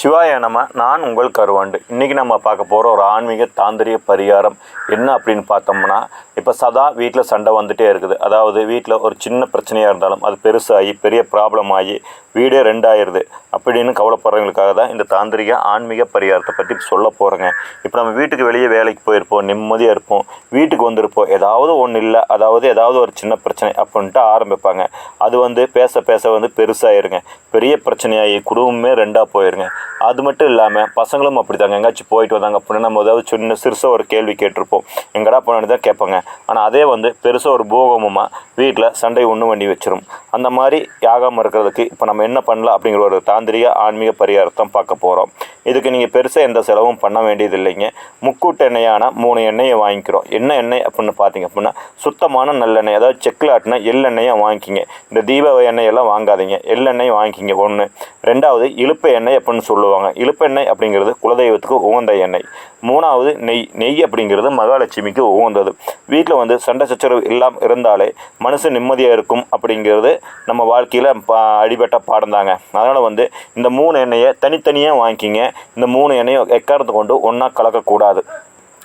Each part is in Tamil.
சிவாய நம்ம நான் உங்கள் கருவாண்டு. இன்றைக்கி நம்ம பார்க்க போகிற ஒரு ஆன்மீக தாந்திரிய பரிகாரம் என்ன அப்படின்னு பார்த்தோம்னா இப்போ சதா வீட்டில் சண்டை வந்துகிட்டே இருக்குது. அதாவது வீட்டில் ஒரு சின்ன பிரச்சனையாக இருந்தாலும் அது பெருசாகி பெரிய ப்ராப்ளம் ஆகி வீடே ரெண்டாயிருது. அப்படின்னு கவலைப்படுறவங்களுக்காக தான் இந்த தாந்திரிக ஆன்மீக பரிகாரத்தை பற்றி சொல்ல போகிறேங்க இப்போ நம்ம வீட்டுக்கு வெளியே வேலைக்கு போயிருப்போம் நிம்மதியாக இருப்போம் வீட்டுக்கு வந்திருப்போம் ஏதாவது ஒன்று இல்லை அதாவது ஏதாவது ஒரு சின்ன பிரச்சனை அப்படின்ட்டு ஆரம்பிப்பாங்க. அது வந்து பேச பேச வந்து பெருசாயிருங்க. பெரிய பிரச்சனையாகி குடும்பமே ரெண்டாக போயிருங்க. அது மட்டும் இல்லாமல் பசங்களும் அப்படி தாங்க எங்கேயாச்சும் போயிட்டு வந்தாங்க அப்படின்னா நம்ம ஏதாவது சின்ன சிறுசாக ஒரு கேள்வி கேட்டிருப்போம். எங்கடா போனான்னு தான் கேட்பாங்க. ஆனால் அதே வந்து பெருசாக ஒரு பூகமமாக வீட்டில் சண்டை ஒன்று வண்டி வச்சிரும். அந்த மாதிரி யாகாமல் இருக்கிறதுக்கு இப்போ நம்ம என்ன பண்ணலாம் அப்படிங்கிற ஒரு தாந்திரிக ஆன்மீக பரிகாரத்தை பார்க்க போகிறோம் இதுக்கு நீங்கள் பெருசாக எந்த செலவும் பண்ண வேண்டியது இல்லைங்க முக்கூட்டு எண்ணெயான மூணு எண்ணெயை வாங்கிக்கிறோம். என்ன எண்ணெய் அப்படின்னு பார்த்தீங்க அப்படின்னா சுத்தமான நல்லெண்ணெய் அதாவது செக்கில் ஆட்டின எள்ளெண்ணெயை வாங்கிக்கிங்க. இந்த தீபாவளி எண்ணெயெல்லாம் வாங்காதீங்க. எள்ளெண்ணெய் வாங்கிக்கிங்க ஒன்று ரெண்டாவது இழுப்பு எண்ணெய் அப்படின்னு சொல்லுவாங்க. இழுப்பெண்ணெய் அப்படிங்கிறது குலதெய்வத்துக்கு உகந்த எண்ணெய். மூணாவது நெய். நெய் அப்படிங்கிறது மகாலட்சுமிக்கு உகந்தது. வீட்டில் வந்து சண்டை சச்சரவு இல்லாமல் இருந்தாலே மனசு நிம்மதியாக இருக்கும் அப்படிங்கிறது நம்ம வாழ்க்கையில் பா அடிபட்ட பாடம் தாங்க அதனால் வந்து இந்த மூணு எண்ணெயை தனித்தனியாக வாங்கிக்கிங்க. இந்த மூணு எண்ணெயும் எக்காரத்தை கொண்டு ஒன்றா கலக்கக்கூடாது.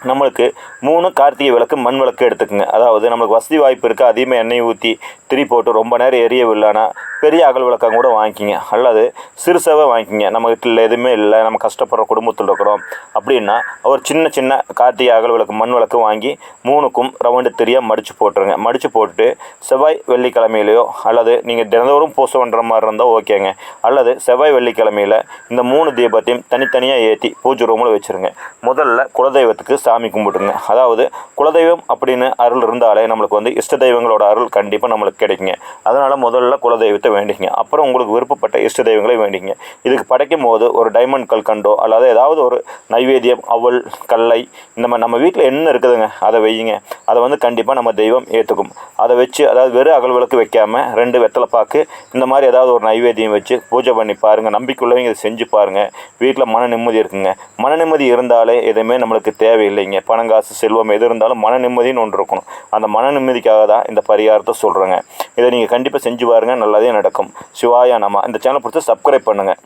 நம்மளுக்கு மூணு கார்த்திகை விளக்கு மண் விளக்கு எடுத்துக்கோங்க. அதாவது நம்மளுக்கு வசதி வாய்ப்பு இருக்குது அதிகமாக எண்ணெய் ஊற்றி திரி போட்டு ரொம்ப நேரம் எரியவில்லைன்னா பெரிய அகல் விளக்கம் கூட வாங்கிக்கிங்க. அல்லது சிறுசாவே வாங்கிக்கிங்க. நம்ம வீட்டில் எதுவுமே இல்லை நம்ம கஷ்டப்படுற குடும்பத்தில் இருக்கிறோம் அப்படின்னா ஒரு சின்ன சின்ன கார்த்திகை அகல் விளக்கு மண் விளக்கு வாங்கி மூணுக்கும் ரவுண்டு திரியாக மடித்து போட்டுருங்க. மடித்து போட்டுட்டு செவ்வாய் வெள்ளிக்கிழமையிலையோ அல்லது நீங்கள் தினந்தோறும் பூசை பண்ணுற மாதிரி இருந்தால் ஓகேங்க. அல்லது செவ்வாய் வெள்ளிக்கிழமையில் இந்த மூணு தீபத்தையும் தனித்தனியாக ஏற்றி பூஜை ரூமில் வச்சுருங்க. முதல்ல குலதெய்வத்துக்கு சாமி கும்பிட்டுருங்க அதாவது குலதெய்வம் அப்படின்னு அருள் இருந்தாலே நம்மளுக்கு வந்து இஷ்ட தெய்வங்களோட அருள் கண்டிப்பாக நம்மளுக்கு கிடைக்குங்க. அதனால் முதல்ல குலதெய்வத்தை வேண்டிங்க அப்புறம் உங்களுக்கு விருப்பப்பட்ட இஷ்ட தெய்வங்களை வேண்டிங்க இதுக்கு படைக்கும் போது ஒரு டைமண்ட் கல்கண்டோ அல்லது ஏதாவது ஒரு நைவேத்தியம் அவல் கல்லை இந்த மாதிரி நம்ம வீட்டில் என்ன இருக்குதுங்க அதை வையுங்க. அதை வந்து கண்டிப்பாக நம்ம தெய்வம் ஏற்றுக்கும் அதை வச்சு அதாவது வெறும் அகல் விளக்கு வைக்காமல் ரெண்டு வெத்தலை பாக்கு இந்த மாதிரி ஏதாவது ஒரு நைவேத்தியம் வச்சு பூஜை பண்ணி பாருங்கள் நம்பிக்கையுள்ளவங்க இதை செஞ்சு பாருங்கள் வீட்டில் மன நிம்மதி இருக்குங்க. மன நிம்மதி இருந்தாலே எதுவுமே நம்மளுக்கு தேவையில்லை. தேவையில்லைங்க பணம் காசு செல்வம் எது இருந்தாலும் மன நிம்மதின்னு ஒன்று இருக்கணும். அந்த மன நிம்மதிக்காக தான் இந்த பரிகாரத்தை சொல்கிறேங்க இதை நீங்கள் கண்டிப்பாக செஞ்சு பாருங்கள் நல்லதே நடக்கும். சிவாயா நம்ம இந்த சேனல் பிடிச்சி சப்ஸ்கிரைப் பண்ணுங்கள்